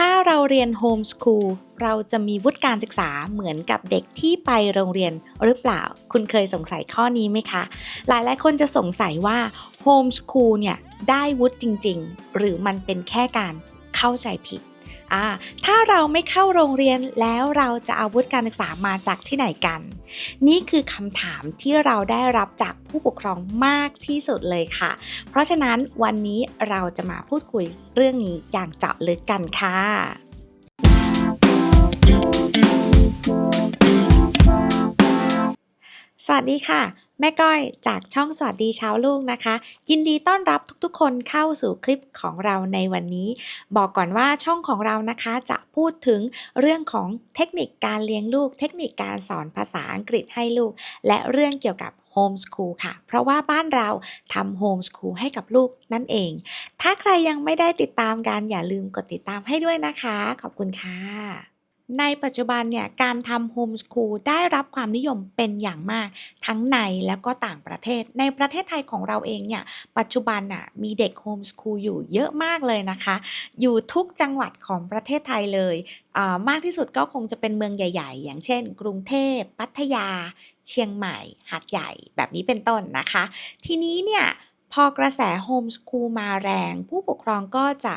ถ้าเราเรียนโฮมสคูลเราจะมีวุฒิการศึกษาเหมือนกับเด็กที่ไปโรงเรียนหรือเปล่า คุณเคยสงสัยข้อนี้ไหมคะ หลายหลายคนจะสงสัยว่าโฮมสคูลเนี่ยได้วุฒิจริง ๆ หรือมันเป็นแค่การเข้าใจผิด อ่าถ้าเราไม่เข้าโรงเรียนแล้วเราจะเอาวุฒิการศึกษามาจากที่ไหนกัน นี่คือคำถามที่เราได้รับจากผู้ปกครองมากที่สุดเลยค่ะ เพราะฉะนั้นวันนี้เราจะมาพูดคุยเรื่องนี้อย่างเจาะลึกกันค่ะ สวัสดีค่ะ แม่ก้อยจากช่องสวัสดีเช้าลูกนะคะ ยินดีต้อนรับทุกๆ คนเข้าสู่คลิปของเราในวันนี้ บอกก่อนว่าช่องของเรานะคะจะพูดถึงเรื่องของเทคนิคการเลี้ยงลูก เทคนิคการสอนภาษาอังกฤษให้ลูก และเรื่องเกี่ยวกับโฮมสคูลค่ะ เพราะว่าบ้านเราทำโฮมสคูลให้กับลูกนั่นเอง ถ้าใครยังไม่ได้ติดตามกันอย่าลืมกดติดตามให้ด้วยนะคะ ขอบคุณค่ะ ในปัจจุบันเนี่ยการทำโฮมสคูลได้รับความนิยมเป็นอย่างมาก ทั้งในแล้วก็ต่างประเทศ ในประเทศไทยของเราเองเนี่ยปัจจุบันน่ะมีเด็กโฮมสคูลอยู่เยอะมากเลยนะคะ อยู่ทุกจังหวัดของประเทศไทยเลยอ่ามากที่สุดก็คงจะเป็นเมืองใหญ่ ๆ อย่างเช่น กรุงเทพพัทยา เชียงใหม่ หาดใหญ่แบบนี้เป็นต้นนะคะ ทีนี้เนี่ยพอกระแสโฮมสคูลมาแรง ผู้ปกครองก็จะ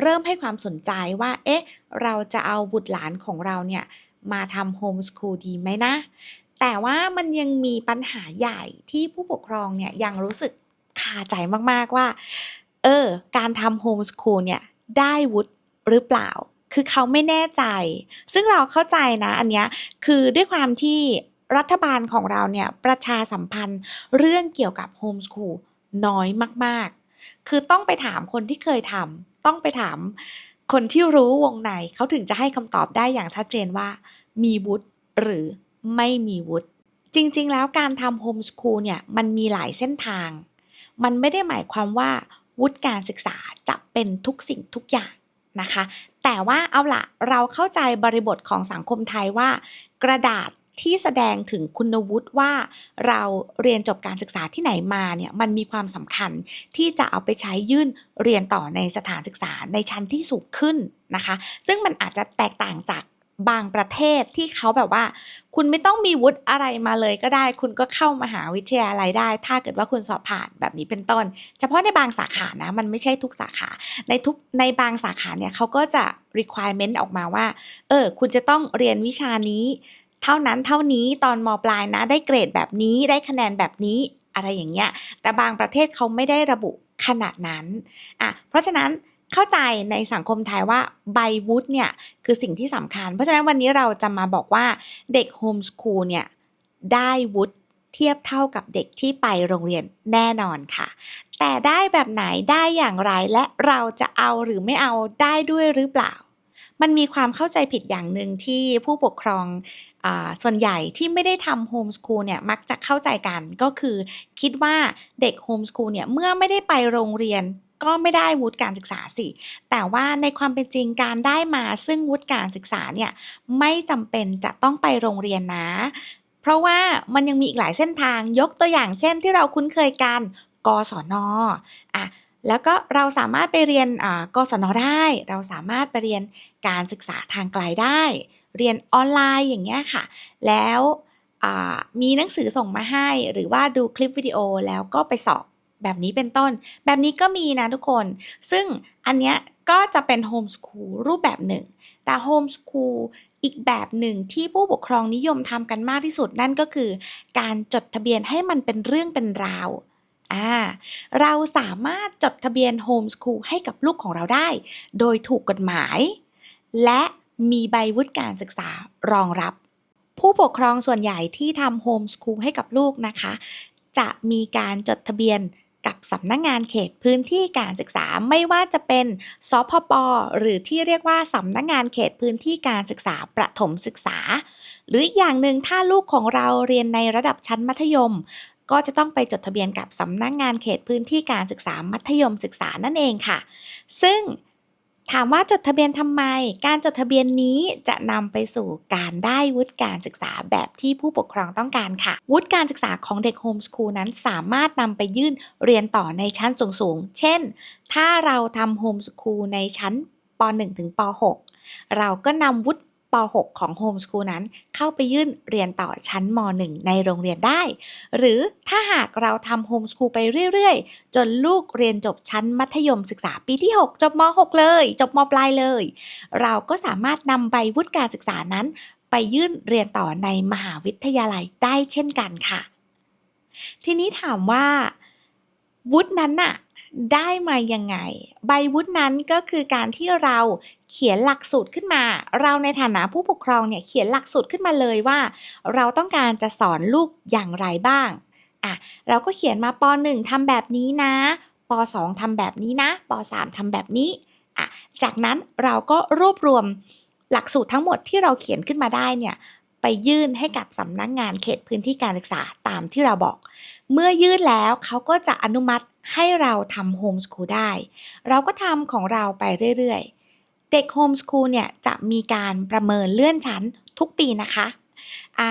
เริ่มให้ความสนใจว่า เอ๊ะ เราจะเอาบุตรหลานของเราเนี่ย มาทำโฮมสคูลดีไหมนะ แต่ว่ามันยังมีปัญหาใหญ่ที่ผู้ปกครองเนี่ยยังรู้สึกคาใจมาก ๆ ว่า เออ การทำโฮมสคูลเนี่ย ได้วุฒิหรือเปล่า คือเขาไม่แน่ใจ ซึ่งเราเข้าใจนะ อันเนี้ย คือด้วยความที่รัฐบาลของเราเนี่ย ประชาสัมพันธ์เรื่องเกี่ยวกับโฮมสคูลน้อยมาก คือต้องไปถามคนที่เคยทำต้องไปถามคนที่รู้วงในเขาถึงจะให้คำตอบได้อย่างชัดเจนว่า มีวุฒิหรือไม่มีวุฒิจริงๆ แล้วการทำโฮมสคูลเนี่ยมันมีหลายเส้นทาง มันไม่ได้หมายความว่าวุฒิการศึกษาจะเป็นทุกสิ่งทุกอย่างนะคะ แต่ว่าเอาละเราเข้าใจบริบทของสังคมไทยว่า กระดาษ ที่แสดงถึงคุณวุฒิว่าเราเรียนจบการศึกษาที่ไหนมาเนี่ยมันมีความสำคัญที่จะเอาไปใช้ยื่นเรียนต่อในสถานศึกษาในชั้นที่สูงขึ้นนะคะ ซึ่งมันอาจจะแตกต่างจากบางประเทศที่เขาแบบว่า คุณไม่ต้องมีวุฒิอะไรมาเลยก็ได้ คุณก็เข้ามาหาวิทยาลัยได้ ถ้าเกิดว่าคุณสอบผ่านแบบนี้เป็นต้น เฉพาะในบางสาขานะ มันไม่ใช่ทุกสาขา ในทุกในบางสาขาเนี่ยเขาก็จะ requirement ออกมาว่า เออ คุณจะต้องเรียนวิชานี้ เท่านั้นเท่านี้ตอนมปลายนะได้เกรดแบบนี้ได้คะแนนแบบนี้อะไรอย่างเงี้ย แต่บางประเทศเขาไม่ได้ระบุขนาดนั้นอะเพราะฉะนั้นเข้าใจในสังคมไทยว่าใบวุฒิเนี่ยคือสิ่งที่สำคัญ เพราะฉะนั้นวันนี้เราจะมาบอกว่าเด็กโฮมสคูลเนี่ยได้วุฒิเทียบเท่ากับเด็กที่ไปโรงเรียนแน่นอนค่ะ แต่ได้แบบไหนได้อย่างไรและเราจะเอาหรือไม่เอาได้ด้วยหรือเปล่า มันมีความเข้าใจผิดอย่างหนึ่งที่ผู้ปกครองอส่วนใหญ่ที่ไม่ได้ทำโฮมสคูลเนี่ยมักจะเข้าใจกันก็คือ คิดว่าเด็กโฮมสคูลเนี่ยเมื่อไม่ได้ไปโรงเรียนก็ไม่ได้วุฒิการศึกษาสิ แต่ว่าในความเป็นจริงการได้มาซึ่งวุฒิการศึกษาเนี่ยไม่จำเป็นจะต้องไปโรงเรียนนะ เพราะว่ามันยังมีอีกหลายเส้นทางยกตัวอย่างเช่นที่เราคุ้นเคยกัน กศนอะ แล้วก็เราสามารถไปเรียนกศนได้ เราสามารถไปเรียนการศึกษาทางไกลได้ เรียนออนไลน์อย่างเงี้ยค่ะ แล้วมีหนังสือส่งมาให้ หรือว่าดูคลิปวิดีโอแล้วก็ไปสอบแบบนี้เป็นต้น แบบนี้ก็มีนะทุกคน ซึ่งอันเนี้ยก็จะเป็นโฮมสคูลรูปแบบหนึ่ง แต่โฮมสคูลอีกแบบหนึ่งที่ผู้ปกครองนิยมทำกันมากที่สุดนั่นก็คือ การจดทะเบียนให้มันเป็นเรื่องเป็นราว อ่าเราสามารถจดทะเบียนโฮมสคูลให้กับลูกของเราได้ โดยถูกกฎหมาย และมีใบวุฒิการศึกษารองรับ ผู้ปกครองส่วนใหญ่ที่ทำโฮมสคูลให้กับลูกนะคะ จะมีการจดทะเบียนกับสำนักงงานเขตพื้นที่การศึกษาไม่ว่าจะเป็นสพปหรือที่เรียกว่าสำนักงงานเขตพื้นที่การศึกษาประถมศึกษา หรืออย่างหนึ่งถ้าลูกของเราเรียนในระดับชั้นมัธยม ก็จะต้องไปจดทะเบียนกับสำนักงงานเขตพื้นที่การศึกษามัธยมศึกษานั่นเองค่ะ ซึ่งถามว่าจดทะเบียนทำไม การจดทะเบียนนี้จะนำไปสู่การได้วุฒิการศึกษาแบบที่ผู้ปกครองต้องการค่ะ วุฒิการศึกษาของเด็กโฮมสคูลนั้นสามารถนำไปยื่นเรียนต่อในชั้นสูงๆ เช่น ถ้าเราทำโฮมสคูลในชั้นป .1 ถึงป .6 เราก็นำวุฒิ ป .6 ของโฮมส o ูลนั้น เข้าไปยื่นเรียนต่อชั้นม .1 ในโรงเรียนได้ หรือถ้าหากเราทำโฮมส o ูลไปเรื่อยๆ จนลูกเรียนจบชั้นมัธยมศึกษาปีที่ 6 จบม .6 เลย จบมปลายเลย เราก็สามารถนำใบวุฒิการศึกษานั้น ไปยื่นเรียนต่อในมหาวิทยาลัยได้เช่นกันค่ะ ทีนี้ถามว่าวุฒินั้นน่ะ ได้มายังไง ใบวุฒินั้นก็คือการที่เราเขียนหลักสูตรขึ้นมา เราในฐานะผู้ปกครองเนี่ยเขียนหลักสูตรขึ้นมาเลยว่า เราต้องการจะสอนลูกอย่างไรบ้าง อะ เราก็เขียนมาป .1 ทำแบบนี้นะป .2 ทำแบบนี้นะป .3 ทำแบบนี้ อะ จากนั้นเราก็รวบรวมหลักสูตรทั้งหมดที่เราเขียนขึ้นมาได้เนี่ยไปยื่นให้กับสำนักงงานเขตพื้นที่การศึกษาตามที่เราบอก เมื่อยื่นแล้วเขาก็จะอนุมัติ ให้เราทำโฮมส o ูลได้ เราก็ทำของเราไปเรื่อยๆ เด็กโฮมส o ูลเนี่ยจะมีการประเมินเลื่อนชั้นทุกปีนะคะอ่า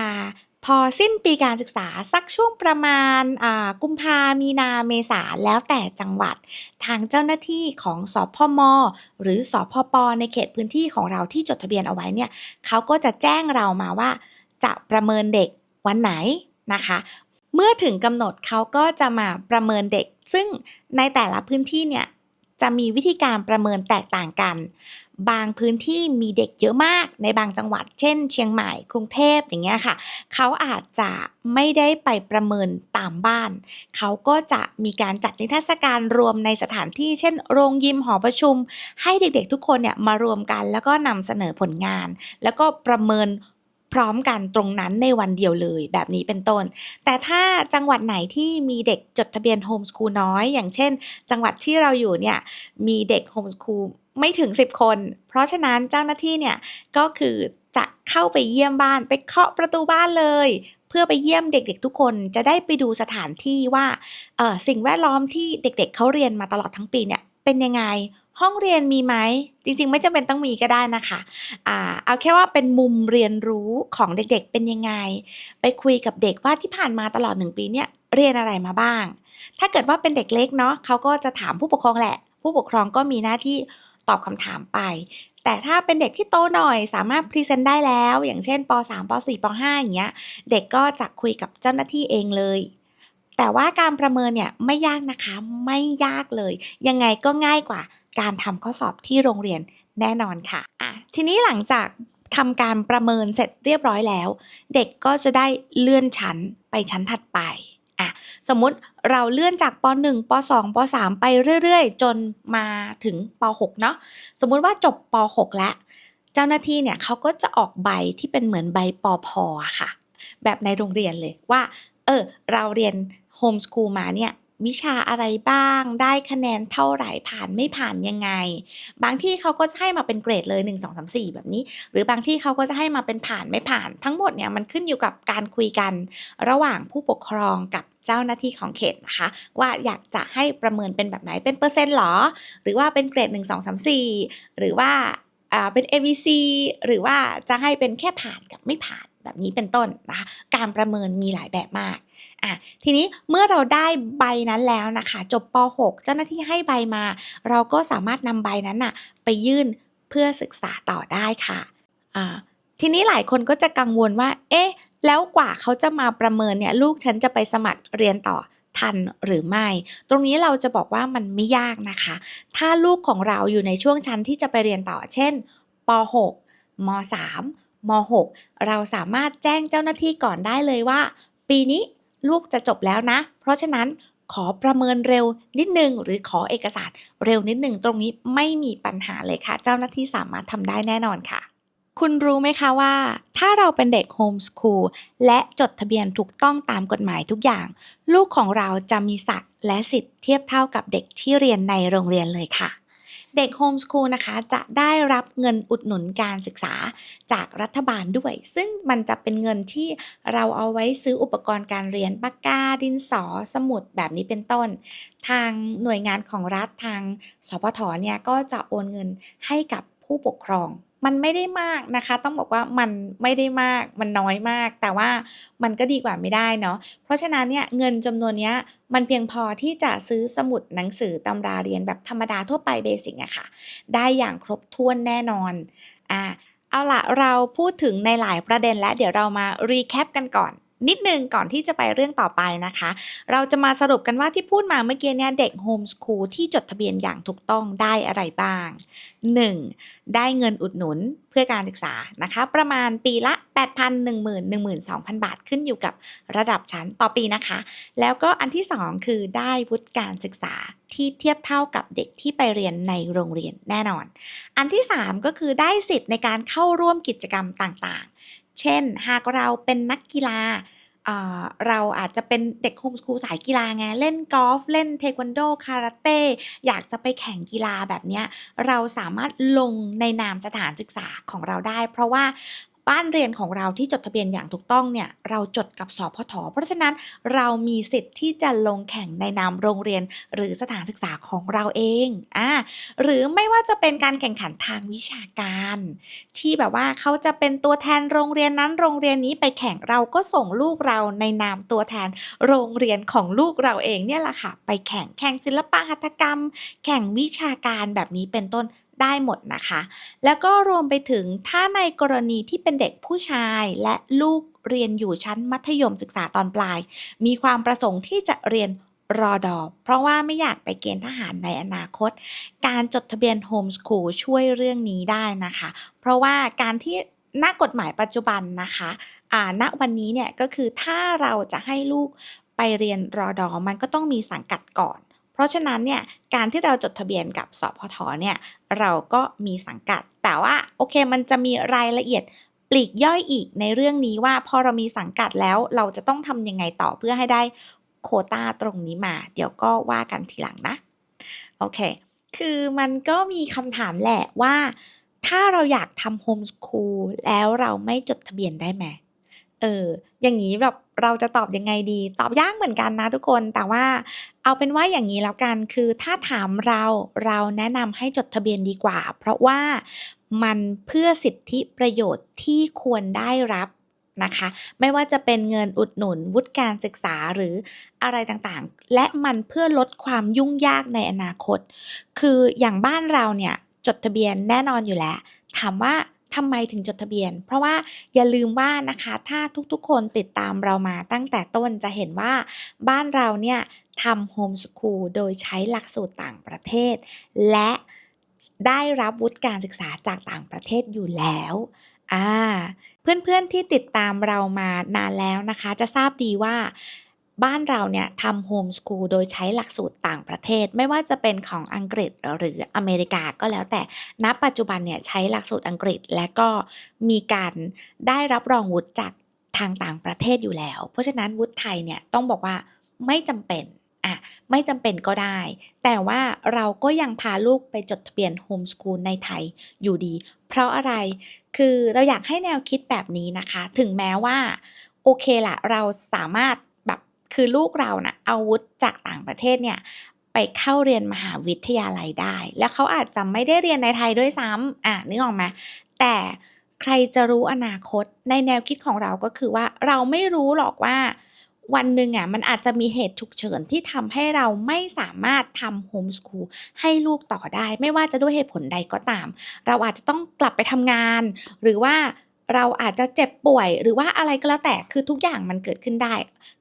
พอสิ้นปีการศึกษาสักช่วงประมาณกุมภามีนาเมษาแล้วแต่จังหวัด ทางเจ้าหน้าที่ของสพมหรือสพปในเขตพื้นที่ของเราที่จดทะเบียนเอาไว้เนี่ยเขาก็จะแจ้งเรามาว่า จะประเมินเด็กวันไหนนะคะ เมื่อถึงกำหนดเขาก็จะมาประเมินเด็ก ซึ่งในแต่ละพื้นที่เนี่ยจะมีวิธีการประเมินแตกต่างกัน บางพื้นที่มีเด็กเยอะมากในบางจังหวัด เช่น เชียงใหม่ กรุงเทพอย่างเงี้ยค่ะ เขาอาจจะไม่ได้ไปประเมินตามบ้าน เขาก็จะมีการจัดนิทรรศการรวมในสถานที่ เช่น โรงยิมหอประชุม ให้เด็กๆทุกคนเนี่ยมารวมกัน แล้วก็นำเสนอผลงาน แล้วก็ประเมิน พร้อมกันตรงนั้นในวันเดียวเลยแบบนี้เป็นต้น แต่ถ้าจังหวัดไหนที่มีเด็กจดทะเบียนโฮมสคูลน้อย อย่างเช่น จังหวัดที่เราอยู่เนี่ยมีเด็กโฮมสคูลไม่ถึง 10 คน เพราะฉะนั้นเจ้าหน้าที่เนี่ยก็คือจะเข้าไปเยี่ยมบ้านไปเคาะประตูบ้านเลย เพื่อไปเยี่ยมเด็กๆทุกคนจะได้ไปดูสถานที่ว่าสิ่งแวดล้อมที่เด็กๆเขาเรียนมาตลอดทั้งปีเนี่ยเป็นยังไง ห้องเรียนมีไหม จริงๆ ไม่จำเป็นต้องมีก็ได้นะคะอ่าเอาแค่ว่าเป็นมุมเรียนรู้ของเด็กๆเป็นยังไง ไปคุยกับเด็กว่าที่ผ่านมาตลอดหนึ่งปีเนี่ยเรียนอะไรมาบ้าง ถ้าเกิดว่าเป็นเด็กเล็กเนาะเขาก็จะถามผู้ปกครองแหละ ผู้ปกครองก็มีหน้าที่ตอบคำถามไป แต่ถ้าเป็นเด็กที่โตหน่อยสามารถพรีเซนต์ได้แล้ว อย่างเช่นป .3 ป .4 ป .5 อย่างเงี้ยเด็กก็จะคุยกับเจ้าหน้าที่เองเลยแต่ว่าการประเมินเนี่ยไม่ยากนะคะไม่ยากเลย ยังไงก็ง่ายกว่า การทำข้อสอบที่โรงเรียนแน่นอนค่ะอะ ทีนี้หลังจากทำการประเมินเสร็จเรียบร้อยแล้ว เด็กก็จะได้เลื่อนชั้นไปชั้นถัดไปอะสมมุติเราเลื่อนจากป .1 ป .2 ป .3 ไปเรื่อยๆ จนมาถึงป .6 เนาะสมมุติว่าจบป .6 แล้ว เจ้าหน้าที่เนี่ยเขาก็จะออกใบที่เป็นเหมือนใบปอพอค่ะ แบบในโรงเรียนเลยว่า เออ เราเรียนโฮมสคูลมาเนี่ย วิชาอะไรบ้าง ได้คะแนนเท่าไหร่ผ่านไม่ผ่านยังไง บางที่เขาก็จะให้มาเป็นเกรดเลย 1 2 3 4 แบบนี้ หรือบางที่เขาก็จะให้มาเป็นผ่านไม่ผ่าน ทั้งหมดเนี่ยมันขึ้นอยู่กับการคุยกัน ระหว่างผู้ปกครองกับเจ้าหน้าที่ของเขตนะคะ ว่าอยากจะให้ประเมินเป็นแบบไหนเป็นเปอร์เซ็นต์หรอ หรือว่าเป็นเกรด 1 2 3 4 หรือว่าเป็น ABC หรือว่าจะให้เป็นแค่ผ่านกับไม่ผ่านแบบนี้เป็นต้นนะคะ การประเมินมีหลายแบบมาก อะทีนี้เมื่อเราได้ใบนั้นแล้วนะคะ จบป .6 เจ้าหน้าที่ให้ใบมา เราก็สามารถนำใบนั้นน่ะไปยื่นเพื่อศึกษาต่อได้ค่ะอ่าทีนี้หลายคนก็จะกังวลว่า เอ๊ะ แล้วกว่าเขาจะมาประเมินเนี่ย ลูกฉันจะไปสมัครเรียนต่อทันหรือไม่ ตรงนี้เราจะบอกว่ามันไม่ยากนะคะ ถ้าลูกของเราอยู่ในช่วงชั้นที่จะไปเรียนต่อ เช่น ป .6 ม .3 ม .6 เราสามารถแจ้งเจ้าหน้าที่ก่อนได้เลยว่า ปีนี้ ลูกจะจบแล้วนะ เพราะฉะนั้นขอประเมินเร็วนิดนึงหรือขอเอกสารเร็วนิดนึงตรงนี้ไม่มีปัญหาเลยค่ะ เจ้าหน้าที่สามารถทำได้แน่นอนค่ะ คุณรู้ไหมคะว่า ถ้าเราเป็นเด็กโฮมสคูลและจดทะเบียนถูกต้องตามกฎหมายทุกอย่าง ลูกของเราจะมีศักดิ์และสิทธิ์เทียบเท่ากับเด็กที่เรียนในโรงเรียนเลยค่ะ เด็กโฮมสคูลนะคะจะได้รับเงินอุดหนุนการศึกษาจากรัฐบาลด้วย ซึ่งมันจะเป็นเงินที่เราเอาไว้ซื้ออุปกรณ์การเรียนปากกาดินสอสมุดแบบนี้เป็นต้น ทางหน่วยงานของรัฐทางสพทเนี่ยก็จะโอนเงินให้กับผู้ปกครอง มันไม่ได้มากนะคะ ต้องบอกว่ามันไม่ได้มากมันน้อยมาก แต่ว่ามันก็ดีกว่าไม่ได้เนาะเพราะฉะนั้นเนี่ยเงินจำนวนเนี้ยมันเพียงพอที่จะซื้อสมุดหนังสือตำราเรียนแบบธรรมดาทั่วไปเบสิกอะค่ะ ได้อย่างครบถ้วนแน่นอนอ่าเอาละเราพูดถึงในหลายประเด็นแล้วเดี๋ยวเรามารีแคปกันก่อน นิดนึงก่อนที่จะไปเรื่องต่อไปนะคะ เราจะมาสรุปกันว่าที่พูดมาเมื่อกี้เนี่ยเด็กโฮมส o ูลที่จดทะเบียนอย่างถูกต้องได้อะไรบ้าง 1. ได้เงินอุดหนุนเพื่อการศึกษานะคะ ประมาณปีละ 8,000 10,000 12,000 บาทขึ้นอยู่กับระดับชั้นต่อปีนะคะ แล้วก็อันที่ 2 คือได้วุฒิการศึกษาที่เทียบเท่ากับเด็กที่ไปเรียนในโรงเรียนแน่นอน อันที่ 3 ก็คือได้สิทธิ์ในการเข้าร่วมกิจกรรมต่าง เช่น หากเราเป็นนักกีฬาเราอาจจะเป็นเด็กโฮมสคูลสายกีฬาไง เล่นกอล์ฟเล่นเทควันโด คาราเต้ อยากจะไปแข่งกีฬาแบบนี้ เราสามารถลงในนามสถานศึกษาของเราได้ เพราะว่า บ้านเรียนของเราที่จดทะเบียนอย่างถูกต้องเนี่ยเราจดกับสพทเพราะฉะนั้นเรามีสิทธิ์ที่จะลงแข่งในนามโรงเรียน หรือสถานศึกษาของเราเองอ่าหรือไม่ว่าจะเป็นการแข่งขันทางวิชาการ ที่แบบว่าเขาจะเป็นตัวแทนโรงเรียนนั้นโรงเรียนนี้ไปแข่งเราก็ส่งลูกเราในนามตัวแทนโรงเรียนของลูกเราเองเนี่ยแหละค่ะ ไปแข่งแข่งศิลปะหัตถกรรม แข่งวิชาการแบบนี้เป็นต้น ได้หมดนะคะ แล้วก็รวมไปถึงถ้าในกรณีที่เป็นเด็กผู้ชายและลูกเรียนอยู่ชั้นมัธยมศึกษาตอนปลาย มีความประสงค์ที่จะเรียนรอดอเพราะว่าไม่อยากไปเกณฑ์ทหารในอนาคต การจดทะเบียนโฮมส o ูลช่วยเรื่องนี้ได้นะคะ เพราะว่าการที่ณกฎหมายปัจจุบันนะคะอ่าณวันนี้เนี่ยก็คือถ้าเราจะให้ลูกไปเรียนรอดอมันก็ต้องมีสังกัดก่อน ราะฉะนั้นเนี่ยการที่เราจดทะเบียนกับสพทเนี่ยเราก็มีสังกัด แต่ว่าโอเคมันจะมีรายละเอียดปลีกย่อยอีกในเรื่องนี้ว่าพอเรามีสังกัดแล้วเราจะต้องทำยังไงต่อเพื่อให้ได้โคต้าตรงนี้มา เดี๋ยวก็ว่ากันทีหลังนะ โอเค คือมันก็มีคำถามแหละว่า ถ้าเราอยากทำโฮมส o ูลแล้วเราไม่จดทะเบียนได้ไหม เออ อย่างนี้แบบเราจะตอบยังไงดี ตอบยากเหมือนกันนะทุกคน แต่ว่าเอาเป็นว่าอย่างนี้แล้วกัน คือถ้าถามเราเราแนะนำให้จดทะเบียนดีกว่า เพราะว่ามันเพื่อสิทธิประโยชน์ที่ควรได้รับนะคะ ไม่ว่าจะเป็นเงินอุดหนุนวุฒิการศึกษาหรืออะไรต่างๆ และมันเพื่อลดความยุ่งยากในอนาคต คืออย่างบ้านเราเนี่ยจดทะเบียนแน่นอนอยู่แล้ว ถามว่า ทำไมถึงจดทะเบียน เพราะว่าอย่าลืมว่านะคะถ้าทุกๆ คนติดตามเรามาตั้งแต่ต้นจะเห็นว่าบ้านเราเนี่ยทำโฮมสคูลโดยใช้หลักสูตรต่างประเทศ และได้รับวุฒิการศึกษาจากต่างประเทศอยู่แล้วอ่าเพื่อนๆที่ติดตามเรามานานแล้วนะคะ จะทราบดีว่า บ้านเราเนี่ยทำโฮมสคูลโดยใช้หลักสูตรต่างประเทศ ไม่ว่าจะเป็นของอังกฤษหรืออเมริกาก็แล้วแต่ณปัจจุบันเนี่ยใช้หลักสูตรอังกฤษและก็มีการได้รับรองวุฒิจากทางต่างประเทศอยู่แล้ว เพราะฉะนั้นวุฒิไทยเนี่ยต้องบอกว่าไม่จำเป็นอะไม่จำเป็นก็ได้ แต่ว่าเราก็ยังพาลูกไปจดทะเบียนโฮมสคูลในไทยอยู่ดี เพราะอะไรคือเราอยากให้แนวคิดแบบนี้นะคะ ถึงแม้ว่า โอเคละเราสามารถ คือลูกเรานะ่ะเอาวุธจากต่างประเทศเนี่ยไปเข้าเรียนมหาวิทยาลัยได้ แล้วเขาอาจจะไม่ได้เรียนในไทยด้วยซ้ำอะนึกออกไหมแต่ใครจะรู้อนาคตในแนวคิดของเราก็คือว่าเราไม่รู้หรอกว่าวันหนึ่งอะมันอาจจะมีเหตุฉุกเฉินที่ทำให้เราไม่สามารถทำโฮมสคูลให้ลูกต่อได้ ไม่ว่าจะด้วยเหตุผลใดก็ตาม เราอาจจะต้องกลับไปทำงาน หรือว่า เราอาจจะเจ็บป่วยหรือว่าอะไรก็แล้วแต่คือทุกอย่างมันเกิดขึ้นได้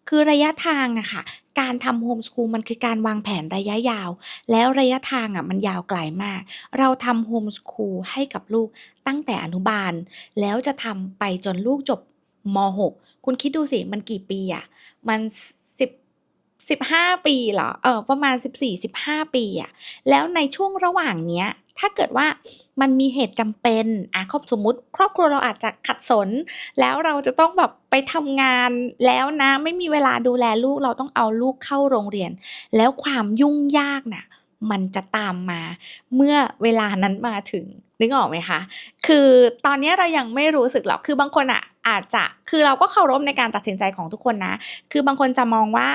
คือระยะทางอะค่ะ การทำโฮมสคูลมันคือการวางแผนระยะยาว แล้วระยะทางอะมันยาวไกลมาก เราทำโฮมสคูลให้กับลูกตั้งแต่อนุบาล แล้วจะทำไปจนลูกจบม .6 คุณคิดดูสิมันกี่ปีอะมันสิบสิบห้าปีเหรอ เออประมาณสิบสี่สิบห้าปีอะแล้วในช่วงระหว่างเนี้ย ถ้าเกิดว่ามันมีเหตุจำเป็นอะครอบสมมุติ ครอบครัวเราอาจจะขัดสน แล้วเราจะต้องแบบไปทำงานแล้วนะไม่มีเวลาดูแลลูกเราต้องเอาลูกเข้าโรงเรียน แล้วความยุ่งยากน่ะมันจะตามมาเมื่อเวลานั้นมาถึงนึกออกไหมคะ คือตอนนี้เรายังไม่รู้สึกหรอก คือบางคนอะอาจจะ คือเราก็เคารพในการตัดสินใจของทุกคนนะ คือบางคนจะมองว่า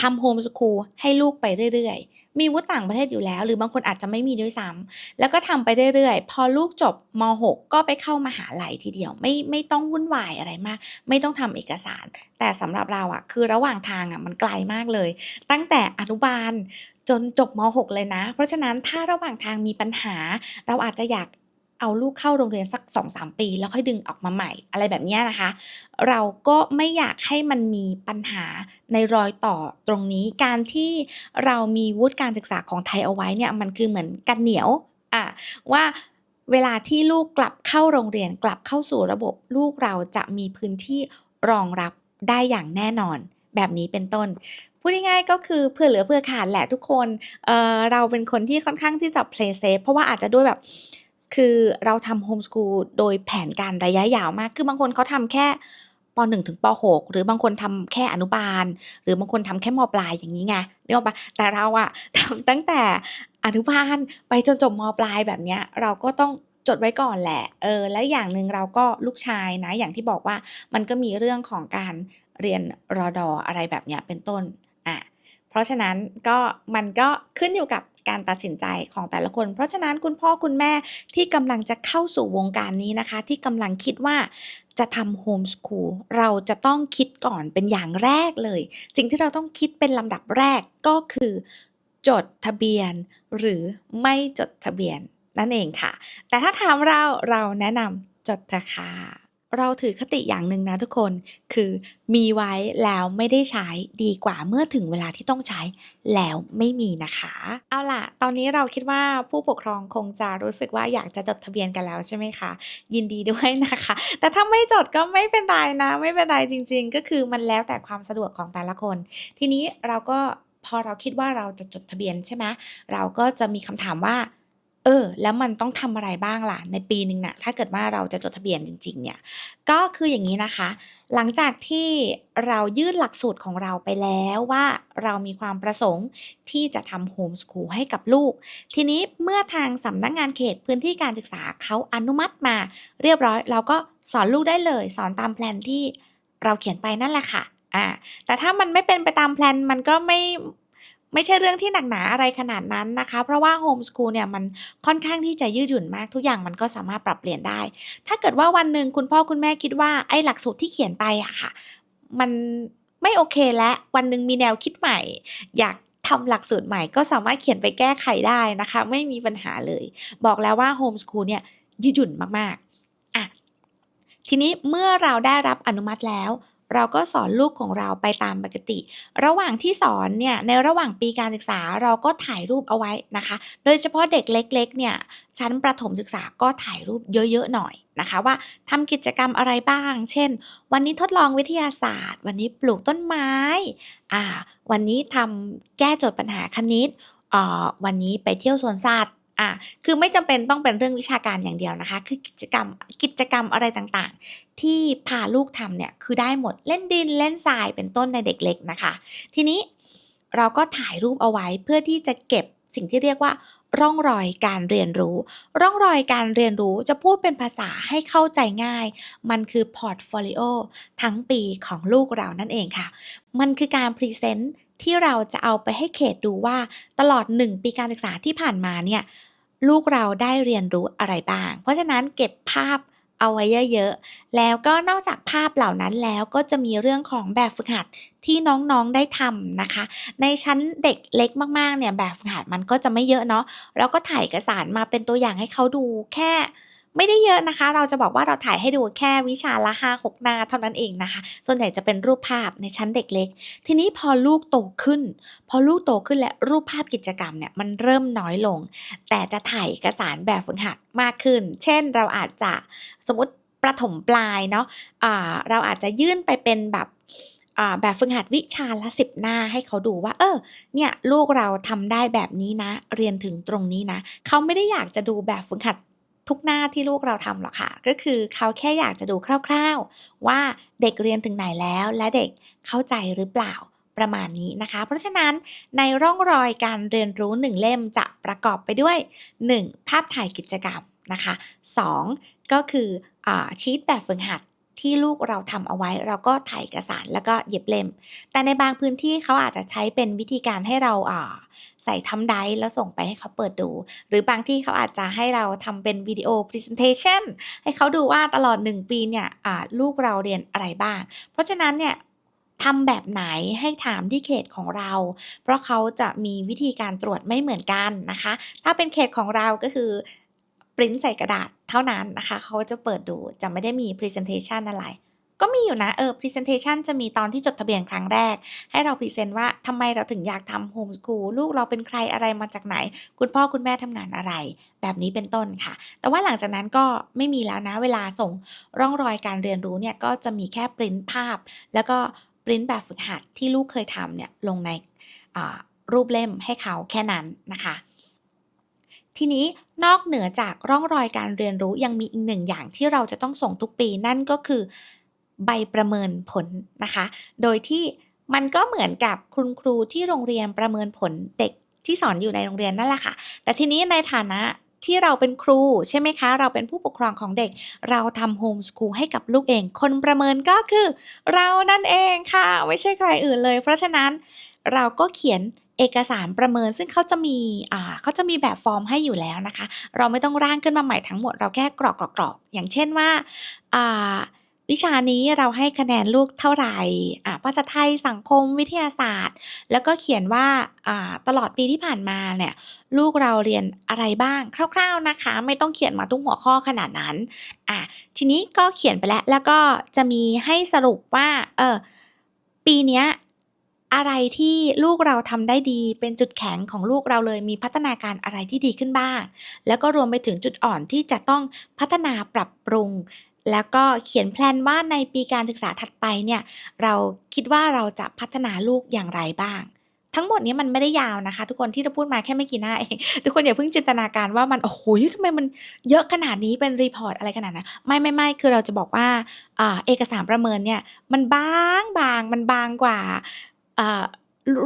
ทำโฮมสคูลให้ลูกไปเรื่อยๆ มีวุฒิต่างประเทศอยู่แล้ว หรือบางคนอาจจะไม่มีด้วยซ้ำแล้วก็ทำไปเรื่อยๆ พอลูกจบม .6 ก็ไปเข้ามหาลัยทีเดียว ไม่ไม่ต้องวุ่นวายอะไรมาก ไม่ต้องทำเอกสาร แต่สำหรับเราอะคือระหว่างทางอะมันไกลมากเลย ตั้งแต่อนุบาลจนจบม .6 เลยนะ เพราะฉะนั้นถ้าระหว่างทางมีปัญหา เราอาจจะอยาก เอาลูกเข้าโรงเรียนสัก 2-3 ปี แล้วค่อยดึงออกมาใหม่ อะไรแบบนี้นะคะ เราก็ไม่อยากให้มันมีปัญหาในรอยต่อตรงนี้ การที่เรามีวุฒิการศึกษาของไทยเอาไว้เนี่ยมันคือเหมือนกันเหนียวอะว่าเวลาที่ลูกกลับเข้าโรงเรียนกลับเข้าสู่ระบบลูกเราจะมีพื้นที่รองรับได้อย่างแน่นอน แบบนี้เป็นต้นพูดง่ายๆก็คือเพื่อเหลือเพื่อขาดแหละทุกคนเเราเป็นคนที่ค่อนข้างที่จะ play safe เพราะว่าอาจจะด้วยแบบ คือเราทำโฮมส o ูลโดยแผนการระยะยาวมาก คือบางคนเขาทำแค่ป .1 ถึงป .6 หรือบางคนทำแค่อนุบาล หรือบางคนทำแค่มปลายอย่างนี้ไงนึกออกปะแต่เราอะทำตั้งแต่อนุบาลไปจนจบมปลายแบบเนี้ยเราก็ต้องจดไว้ก่อนแหละ เออ และอย่างหนึ่งเราก็ลูกชายนะ อย่างที่บอกว่ามันก็มีเรื่องของการเรียนรอดออะไรแบบเนี้ยเป็นต้น อะ เพราะฉะนั้นก็มันก็ขึ้นอยู่กับ การตัดสินใจของแต่ละคน เพราะฉะนั้นคุณพ่อคุณแม่ที่กำลังจะเข้าสู่วงการนี้นะคะ ที่กำลังคิดว่าจะทำโฮมสคูลเราจะต้องคิดก่อนเป็นอย่างแรกเลยสิ่งที่เราต้องคิดเป็นลำดับแรกก็คือ จดทะเบียน หรือไม่จดทะเบียนนั่นเองค่ะ แต่ถ้าถามเราเราแนะนำจดเถอะค่ะ เราถือคติอย่างหนึ่งนะทุกคนคือมีไว้แล้วไม่ได้ใช้ดีกว่าเมื่อถึงเวลาที่ต้องใช้แล้วไม่มีนะคะ เอาล่ะ ตอนนี้เราคิดว่าผู้ปกครองคงจะรู้สึกว่าอยากจะจดทะเบียนกันแล้วใช่ไหมคะ ยินดีด้วยนะคะ แต่ถ้าไม่จดก็ไม่เป็นไรนะ ไม่เป็นไรจริง ๆ ก็คือมันแล้วแต่ความสะดวกของแต่ละคน ทีนี้เราก็พอเราคิดว่าเราจะจดทะเบียนใช่ไหมเราก็จะมีคำถามว่า เออ แล้วมันต้องทำอะไรบ้างล่ะในปีหนึ่งนะ่ะถ้าเกิดว่าเราจะจดทะเบียนจริง ๆ เนี่ย ก็คืออย่างนี้นะคะ หลังจากที่เรายื่นหลักสูตรของเราไปแล้วว่าเรามีความประสงค์ที่จะทำโฮมสคูลให้กับลูก ทีนี้เมื่อทางสำนักงงานเขตพื้นที่การศึกษาเขาอนุมัติมา เรียบร้อย เราก็สอนลูกได้เลย สอนตามแผนที่เราเขียนไปนั่นแหละค่ะอ่าแต่ถ้ามันไม่เป็นไปตามแผนมันก็ไม่ ไม่ใช่เรื่องที่หนักหนาอะไรขนาดนั้นนะคะ เพราะว่าโฮมสคูลเนี่ยมันค่อนข้างที่จะยืดหยุ่นมากทุกอย่างมันก็สามารถปรับเปลี่ยนได้ ถ้าเกิดว่าวันหนึ่งคุณพ่อคุณแม่คิดว่าไอ้หลักสูตรที่เขียนไปอะค่ะ มันไม่โอเคและวันหนึ่งมีแนวคิดใหม่ อยากทำหลักสูตรใหม่ก็สามารถเขียนไปแก้ไขได้นะคะ ไม่มีปัญหาเลย บอกแล้วว่าโฮมสคูลเนี่ยยืดหยุ่นมากๆอะทีนี้เมื่อเราได้รับอนุมัติแล้ว เราก็สอนลูกของเราไปตามปกติ ระหว่างที่สอนเนี่ยในระหว่างปีการศึกษาเราก็ถ่ายรูปเอาไว้นะคะ โดยเฉพาะเด็กเล็กๆเนี่ยชั้นประถมศึกษาก็ถ่ายรูปเยอะๆหน่อยนะคะว่าทำกิจกรรมอะไรบ้าง เช่น วันนี้ทดลองวิทยาศาสตร์ วันนี้ปลูกต้นไม้อ่าวันนี้ทำแก้โจทย์ปัญหาคณิตอ่าวันนี้ไปเที่ยวสวนสัตว์ อะคือไม่จำเป็นต้องเป็นเรื่องวิชาการอย่างเดียวนะคะ คือกิจกรรมกิจกรรมอะไรต่างๆ ที่พาลูกทำเนี่ยคือได้หมดเล่นดินเล่นทรายเป็นต้นในเด็กเล็กนะคะ ทีนี้เราก็ถ่ายรูปเอาไว้เพื่อที่จะเก็บสิ่งที่เรียกว่าร่องรอยการเรียนรู้ ร่องรอยการเรียนรู้จะพูดเป็นภาษาให้เข้าใจง่าย มันคือพอร์ตโฟลิโอทั้งปีของลูกเรานั่นเองค่ะ มันคือการพรีเซนต์ที่เราจะเอาไปให้เขตดูว่าตลอด 1 ปีการศึกษาที่ผ่านมาเนี่ย ลูกเราได้เรียนรู้อะไรบ้าง เพราะฉะนั้นเก็บภาพเอาไว้เยอะๆ แล้วก็นอกจากภาพเหล่านั้นแล้วก็จะมีเรื่องของแบบฝึกหัดที่น้องๆได้ทำนะคะ ในชั้นเด็กเล็กมากๆเนี่ยแบบฝึกหัดมันก็จะไม่เยอะเนาะแล้วก็ถ่ายเอกสารมาเป็นตัวอย่างให้เขาดูแค่ ไม่ได้เยอะนะคะ เราจะบอกว่าเราถ่ายให้ดูแค่วิชาละห้าหกน้าเท่านั้นเองนะคะ ส่วนใหญ่จะเป็นรูปภาพในชั้นเด็กเล็ก ทีนี้พอลูกโตขึ้น พอลูกโตขึ้นและรูปภาพกิจกรรมเนี่ยมันเริ่มน้อยลง แต่จะถ่ายเอกสารแบบฝึกหัดมากขึ้น เช่นเราอาจจะสมมติประถมปลายเนาะะเราอาจจะยื่นไปเป็นแบบแบบฝึกหัดวิชาละสิบหน้าให้เขาดูว่า เออ เนี่ยลูกเราทำได้แบบนี้นะ เรียนถึงตรงนี้นะ เขาไม่ได้อยากจะดูแบบฝึกหัด ทุกหน้าที่ลูกเราทำหรอกค่ะ ก็คือเขาแค่อยากจะดูคร่าวๆ ว่าเด็กเรียนถึงไหนแล้ว และเด็กเข้าใจหรือเปล่าประมาณนี้นะคะ เพราะฉะนั้นในร่องรอยการเรียนรู้ 1 เล่มจะประกอบไปด้วย 1. ภาพถ่ายกิจกรรมนะคะ 2. ก็คืออชีตแบบฝึกหัดที่ลูกเราทำเอาไว้เราก็ถ่ายเอกสารแล้วก็เย็บเล่ม แต่ในบางพื้นที่เขาอาจจะใช้เป็นวิธีการให้เรา ใส่ทำไดร์แล้วส่งไปให้เขาเปิดดู หรือบางที่เขาอาจจะให้เราทำเป็นวิดีโอ presentation ให้เขาดูว่าตลอด 1 ปีเนี่ยลูกเราเรียนอะไรบ้าง เพราะฉะนั้นเนี่ยทำแบบไหนให้ถามที่เขตของเรา เพราะเขาจะมีวิธีการตรวจไม่เหมือนกันนะคะ ถ้าเป็นเขตของเราก็คือปริ้นใส่กระดาษเท่านั้นนะคะ เขาจะเปิดดูจะไม่ได้มี presentation อะไร ก็มีอยู่นะเออ presentation จะมีตอนที่จดทะเบียนครั้งแรก ให้เราพรีเซนต์ว่าทำไมเราถึงอยากทำโฮมส o ูลลูกเราเป็นใครอะไรมาจากไหน คุณพ่อคุณแม่ทำงานอะไร แบบนี้เป็นต้นค่ะ แต่ว่าหลังจากนั้นก็ไม่มีแล้วนะเวลาส่งร่องรอยการเรียนรู้เนี่ยก็จะมีแค่ปริ้นภาพ แล้วก็ปริ้นแบบฝึกหัดที่ลูกเคยทำเนี่ยลงในรูปเล่มให้เขาแค่นั้นนะคะทีนี้นอกเหนือจากร่องรอยการเรียนรู้ยังมีอีกหนึ่งอย่างที่เราจะต้องส่งทุกปีนั่นก็คือ ใบประเมินผลนะคะ โดยที่มันก็เหมือนกับคุณครูที่โรงเรียนประเมินผลเด็กที่สอนอยู่ในโรงเรียนนั่นแหละค่ะ แต่ทีนี้ในฐานะที่เราเป็นครูใช่ไหมคะ เราเป็นผู้ปกครองของเด็ก เราทำโฮมส o ูลให้กับลูกเอง คนประเมินก็คือ เรานั่นเองค่ะ ไม่ใช่ใครอื่นเลย เพราะฉะนั้นเราก็เขียนเอกสารประเมินซึ่งเขาจะมีอ่าเขาจะมีแบบฟอร์มให้อยู่แล้วนะคะ เราไม่ต้องร่างขึ้นมาใหม่ทั้งหมด เราแค่กรอกกรอกกรอกอย่างเช่นว่าอ่า วิชานี้เราให้คะแนนลูกเท่าไหร่อ่าภาษาไทยสังคมวิทยาศาสตร์ แล้วก็เขียนว่าอ่าตลอดปีที่ผ่านมาเนี่ยลูกเราเรียนอะไรบ้างคร่าว ๆนะคะ ไม่ต้องเขียนมาทุกหัวข้อขนาดนั้นอะทีนี้ก็เขียนไปแล้วแล้วก็จะมีให้สรุปว่าเออปีเนี้ยอะไรที่ลูกเราทำได้ดีเป็นจุดแข็งของลูกเราเลยมีพัฒนาการอะไรที่ดีขึ้นบ้าง แล้วก็รวมไปถึงจุดอ่อนที่จะต้องพัฒนาปรับปรุง แล้วก็เขียนแพลนว่าในปีการศึกษาถัดไปเนี่ยเราคิดว่าเราจะพัฒนาลูกอย่างไรบ้าง ทั้งหมดนี้มันไม่ได้ยาวนะคะ ทุกคนที่จะพูดมาแค่ไม่กี่หน้าเองทุกคนอย่าเพิ่งจินตนาการว่ามันโอ้โหทำไมมันเยอะขนาดนี้เป็นรีพอร์ตอะไรขนาดนั้นไม่ไม่ไม่คือเราจะบอกว่าอเอกสารประเมินเนี่ยมันบางบางมันบางกว่า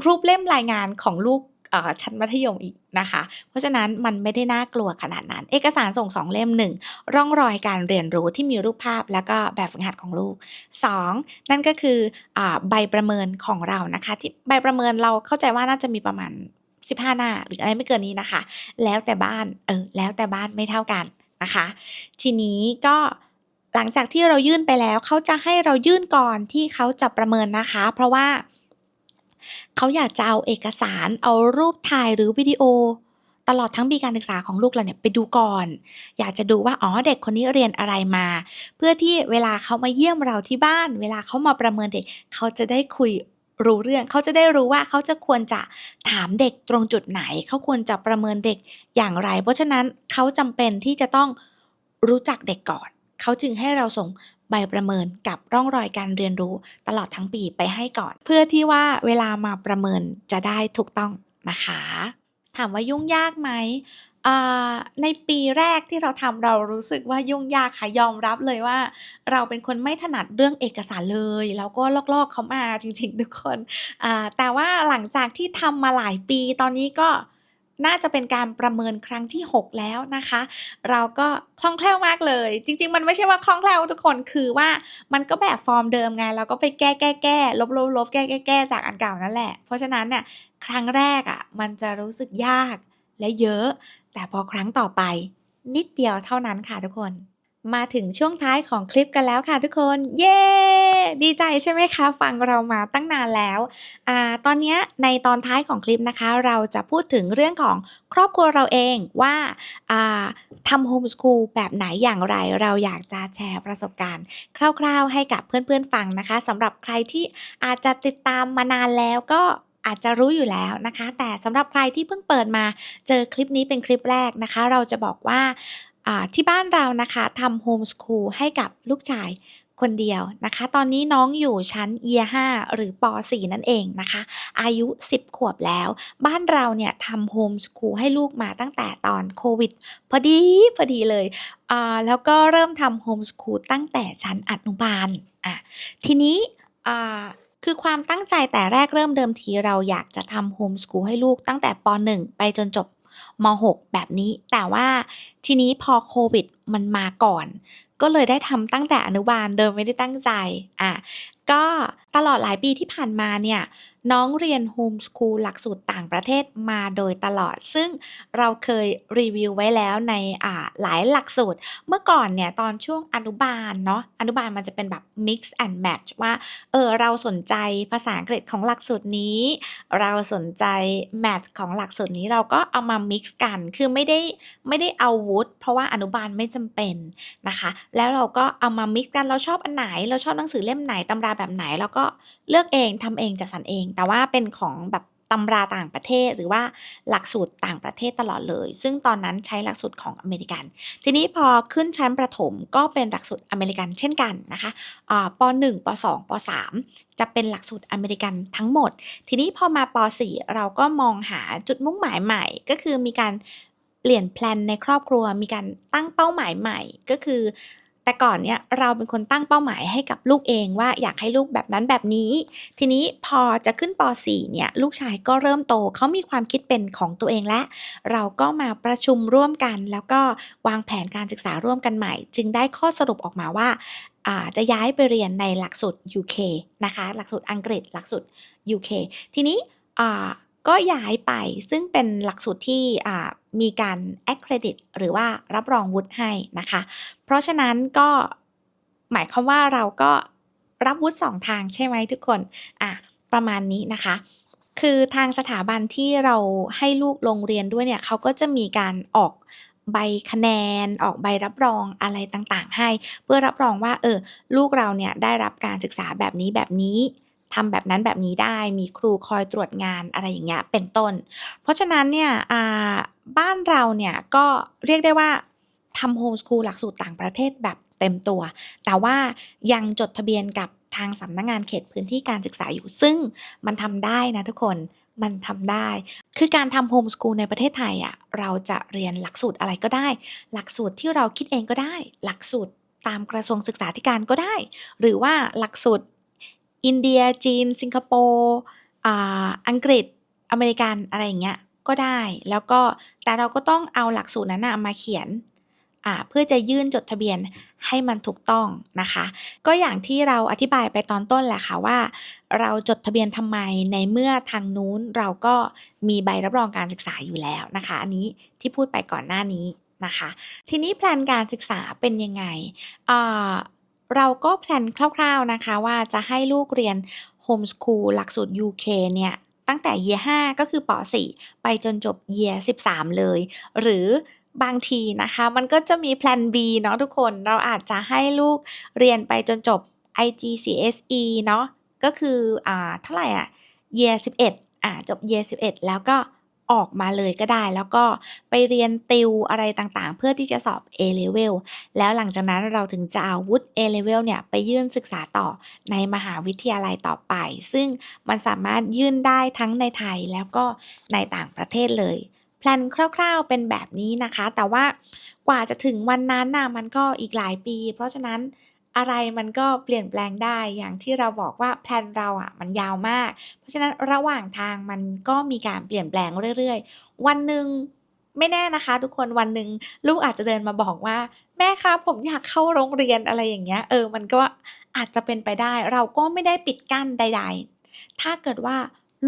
รูปเล่มรายงานของลูก ชั้นมัธยมอีกนะคะ เพราะฉะนั้นมันไม่ได้น่ากลัวขนาดนั้น เอกสารส่งสองเล่มหนึ่งร่องรอยการเรียนรู้ที่มีรูปภาพแล้วก็แบบฝึกหัดของลูก 2. นั่นก็คืออใบประเมินของเรานะคะที่ใบประเมินเราเข้าใจว่าน่าจะมีประมาณ 15 หน้า หรืออะไรไม่เกินนี้นะคะ แล้วแต่บ้านเออแล้วแต่บ้านไม่เท่ากันนะคะ ทีนี้ก็หลังจากที่เรายื่นไปแล้วเขาจะให้เรายื่นก่อนที่เขาจะประเมินนะคะ เพราะว่า เขาอยากจะเอาเอกสาร เอารูปถ่ายหรือวิดีโอ ตลอดทั้งปีการศึกษาของลูกเราเนี่ยไปดูก่อน อยากจะดูว่าอ๋อเด็กคนนี้เรียนอะไรมา เพื่อที่เวลาเขามาเยี่ยมเราที่บ้าน เวลาเขามาประเมินเด็ก เขาจะได้คุยรู้เรื่องเขาจะได้รู้ว่าเขาจะควรจะถามเด็กตรงจุดไหน เขาควรจะประเมินเด็กอย่างไร เพราะฉะนั้นเขาจำเป็นที่จะต้องรู้จักเด็กก่อน เขาจึงให้เราส่ง ใบประเมินกับร่องรอยการเรียนรู้ตลอดทั้งปีไปให้ก่อน เพื่อที่ว่าเวลามาประเมินจะได้ถูกต้องนะคะ ถามว่ายุ่งยากไหมในปีแรกที่เราทำเรารู้สึกว่ายุ่งยากค่ะยอมรับเลยว่า เราเป็นคนไม่ถนัดเรื่องเอกสารเลย แล้วก็ลอกๆเขามาจริงๆทุกคนแต่ว่าหลังจากที่ทำมาหลายปีตอนนี้ก็ น่าจะเป็นการประเมินครั้งที่ 6 แล้วนะคะ เราก็คล่องแคล่วมากเลย จริง ๆ มันไม่ใช่ว่าคล่องแคล่วทุกคนคือว่ามันก็แบบฟอร์มเดิมไงเราก็ไปแก้แก้แก้ลบลบลบแก้แก้แก้จากอันเก่านั่นแหละ เพราะฉะนั้นเนี่ยครั้งแรกอะ่ะมันจะรู้สึกยากและเยอะ แต่พอครั้งต่อไปนิดเดียวเท่านั้นค่ะทุกคน มาถึงช่วงท้ายของคลิปกันแล้วค่ะทุกคน เย้ ดีใจใช่ไหมคะ ฟังเรามาตั้งนานแล้วอ่าตอนนี้ในตอนท้ายของคลิปนะคะ เราจะพูดถึงเรื่องของครอบครัวเราเองว่าทำโฮมส o ูลแบบไหนอย่างไร เราอยากจะแชร์ประสบการณ์ คร่าวๆให้กับเพื่อนๆฟังนะคะสำหรับใครที่อาจจะติดตามมานานแล้วก็อาจจะรู้อยู่แล้วนะคะ แต่สำหรับใครที่เพิ่งเปิดมาเจอคลิปนี้เป็นคลิปแรกนะคะ เราจะบอกว่า ที่บ้านเรานะคะทำโฮมส o ูลให้กับลูกชายคนเดียวนะคะ ตอนนี้น้องอยู่ชั้นเยีย5หรือป .4 นั่นเองนะคะ อายุ 10 ขวบแล้ว บ้านเราเนี่ยทำโฮมส o ูลให้ลูกมาตั้งแต่ตอนโควิด พอดีพอดีเลยแล้วก็เริ่มทำโฮมส o ูลตั้งแต่ชั้นอนุบาลอะทีนี้คือความตั้งใจแต่แรกเริ่มเดิมทีเราอยากจะทำโฮมส o ูลให้ลูกตั้งแต่ป .1 ไปจนจบ ม .6 แบบนี้ แต่ว่าทีนี้พอโควิดมันมาก่อน ก็เลยได้ทำตั้งแต่อนุบาลเดิมไม่ได้ตั้งใจอะก็ตลอดหลายปีที่ผ่านมาเนี่ย น้องเรียนโฮมสคูลหลักสูตรต่างประเทศมาโดยตลอด ซึ่งเราเคยรีวิวไว้แล้วในอ่าหลายหลักสูตร เมื่อก่อนเนี่ย ตอนช่วงอนุบาลเนาะอนุบาลมันจะเป็นแบบ mix and match ว่าเออเราสนใจภาษาอังกฤษของหลักสูตรนี้ เราสนใจ math ของหลักสูตรนี้เราก็เอามา mix กันคือไม่ได้ไม่ได้เอาวุฒิเพราะว่าอนุบาลไม่จำเป็นนะคะ แล้วเราก็เอามา mix กันเราชอบอันไหน เราชอบหนังสือเล่มไหนตำราแบบไหนเราก็เลือกเองทำเองจัดสรรเอง แต่ว่าเป็นของแบบตำราต่างประเทศหรือว่าหลักสูตรต่างประเทศตลอดเลย ซึ่งตอนนั้นใช้หลักสูตรของอเมริกัน ทีนี้พอขึ้นชั้นประถมก็เป็นหลักสูตรอเมริกันเช่นกันนะคะอ่าป .1 ป .2 ป .3 จะเป็นหลักสูตรอเมริกันทั้งหมด ทีนี้พอมาป .4 เราก็มองหาจุดมุ่งหมายใหม่ ก็คือมีการเปลี่ยนแพลนในครอบครัว มีการตั้งเป้าหมายใหม่ ก็คือ แต่ก่อนเนี่ยเราเป็นคนตั้งเป้าหมายให้กับลูกเองว่าอยากให้ลูกแบบนั้นแบบนี้ ทีนี้พอจะขึ้นป .4 เนี่ยลูกชายก็เริ่มโตเขามีความคิดเป็นของตัวเองและ เราก็มาประชุมร่วมกัน แล้วก็วางแผนการศึกษาร่วมกันใหม่ จึงได้ข้อสรุปออกมาว่าจะย้ายไปเรียนในหลักสูตร UK นะคะ หลักสูตรอังกฤษ หลักสูตร UK ทีนี้ ก็ย้ายไปซึ่งเป็นหลักสูตรที่มีการ accredit หรือว่ารับรองวุฒิให้นะคะ เพราะฉะนั้นก็หมายความว่าเราก็รับวุฒิสองทางใช่ไหมทุกคนอะประมาณนี้นะคะ คือทางสถาบันที่เราให้ลูกลงเรียนด้วยเนี่ยเขาก็จะมีการออกใบคะแนนออกใบรับรองอะไรต่างๆ ให้ เพื่อรับรองว่าเออลูกเราเนี่ยได้รับการศึกษาแบบนี้แบบนี้ ทำแบบนั้นแบบนี้ได้มีครูคอยตรวจงานอะไรอย่างเงี้ยเป็นต้น เพราะฉะนั้นเนี่ยบ้านเราเนี่ยก็เรียกได้ว่าทำโฮมสคูลหลักสูตรต่างประเทศแบบเต็มตัว แต่ว่ายังจดทะเบียนกับทางสำนักงงานเขตพื้นที่การศึกษาอยู่ ซึ่งมันทำได้นะทุกคนมันทำได้ คือการทำโฮมสคูลในประเทศไทยอะ่ะ เราจะเรียนหลักสูตรอะไรก็ได้ หลักสูตรที่เราคิดเองก็ได้ หลักสูตรตามกระทรวงศึกษาธิการก็ได้ หรือว่าหลักสูตร อินเดียจีน สิงคโปร์อังกฤษอเมริกันอะไรอย่างเงี้ยก็ได้ แล้วก็แต่เราก็ต้องเอาหลักสูตรนั้นนะมาเขียนเพื่อจะยื่นจดทะเบียนให้มันถูกต้องนะคะ ก็อย่างที่เราอธิบายไปตอนต้นแหละค่ะว่า เราจดทะเบียนทำไมในเมื่อทางนู้นเราก็มีใบรับรองการศึกษาอยู่แล้วนะคะ อันนี้ที่พูดไปก่อนหน้านี้นะคะ ทีนี้แพลนการศึกษาเป็นยังไง เราก็แพลนคร่าวๆนะคะว่าจะให้ลูกเรียนโฮมสคูลหลักสูตร UK เนี่ยตั้งแต่เยีย5ก็คือป .4 ไปจนจบเยีย13 เลย หรือบางทีนะคะ มันก็จะมีแพลน B เนาะทุกคนเราอาจจะให้ลูกเรียนไปจนจบ IGCSE เนาะก็คืออ่าเท่าไหร่อะเยีย11อ่าจบเยีย11 แล้วก็ ออกมาเลยก็ได้ แล้วก็ไปเรียนติวอะไรต่างๆ เพื่อที่จะสอบ A level แล้วหลังจากนั้นเราถึงจะเอาวุฒิ A level เนี่ยไปยื่นศึกษาต่อในมหาวิทยาลัยต่อไป ซึ่งมันสามารถยื่นได้ทั้งในไทยแล้วก็ในต่างประเทศเลยแพลนคร่าวๆเป็นแบบนี้นะคะ แต่ว่ากว่าจะถึงวันนั้นน่ะมันก็อีกหลายปี เพราะฉะนั้น อะไรมันก็เปลี่ยนแปลงได้อย่างที่เราบอกว่าแพลนเราอะ่ะมันยาวมาก เพราะฉะนั้นระหว่างทางมันก็มีการเปลี่ยนแปลงเรื่อยๆ วันหนึ่งไม่แน่นะคะ ทุกคนวันหนึ่งลูกอาจจะเดินมาบอกว่า แม่ครับผมอยากเข้าโรงเรียนอะไรอย่างเงี้ยเออมันก็อาจจะเป็นไปได้ เราก็ไม่ได้ปิดกั้นใด ๆ ถ้าเกิดว่า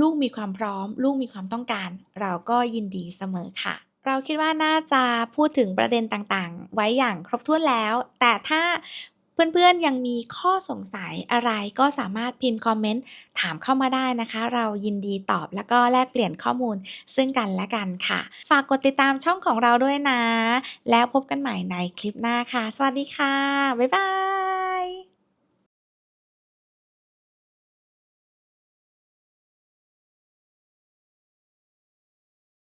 ลูกมีความพร้อม ลูกมีความต้องการ เราก็ยินดีเสมอค่ะ เราคิดว่าน่าจะพูดถึงประเด็นต่างๆ ไว้อย่างครบถ้วนแล้ว แต่ถ้า เพื่อนๆยังมีข้อสงสัยอะไรก็สามารถพิมพ์คอมเมนต์ถามเข้ามาได้นะคะ เรายินดีตอบแล้วก็แลกเปลี่ยนข้อมูลซึ่งกันและกันค่ะ ฝากกดติดตามช่องของเราด้วยนะ แล้วพบกันใหม่ในคลิปหน้าค่ะ สวัสดีค่ะ บ๊ายบาย